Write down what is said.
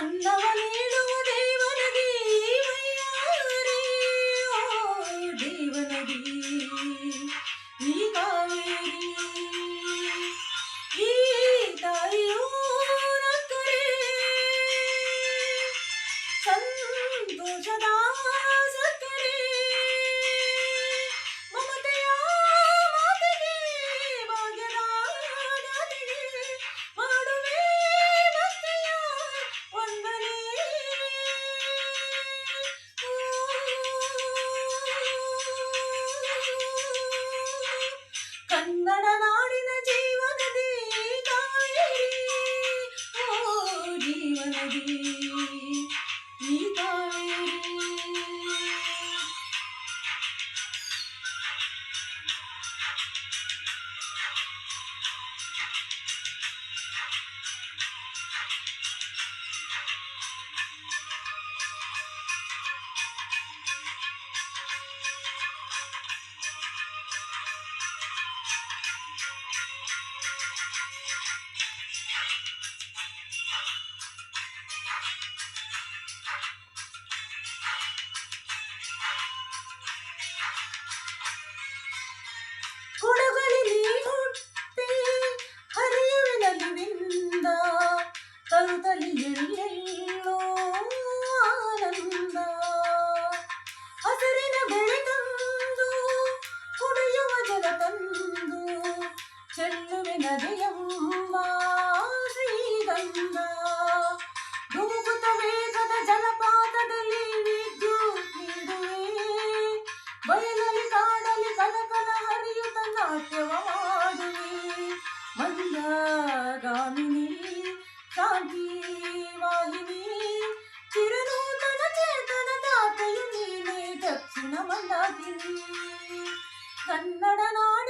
అన్నవ నీడు దేవనది దేవనది. Hadi. ಚೆಲ್ಲುವೆ ನದಿಯಮ್ಮ ಶ್ರೀಗಂಧ ಧುಮುಕುತ ವೇಗದ ಜಲಪಾತದಲ್ಲಿ ವಿದ್ಯುತ್ ನೀಡುವೆ ಬಯಲಲ್ಲಿ ಕಾಡಲಿ ಕಲಕಲ ಹರಿಯುತ್ತ ನಾಟ್ಯವ ಮಾಡುವೆ ಮಂದಗಾಮಿನಿ ಶಾಂತಿ ವಾಹಿನಿ ಚಿರನೂತನ ಚೇತನ ದಾತೆಯು ನೀನೆ ದಕ್ಷಿಣ ಮಂದಾಕಿನಿ ಕನ್ನಡ ನಾಡಿನ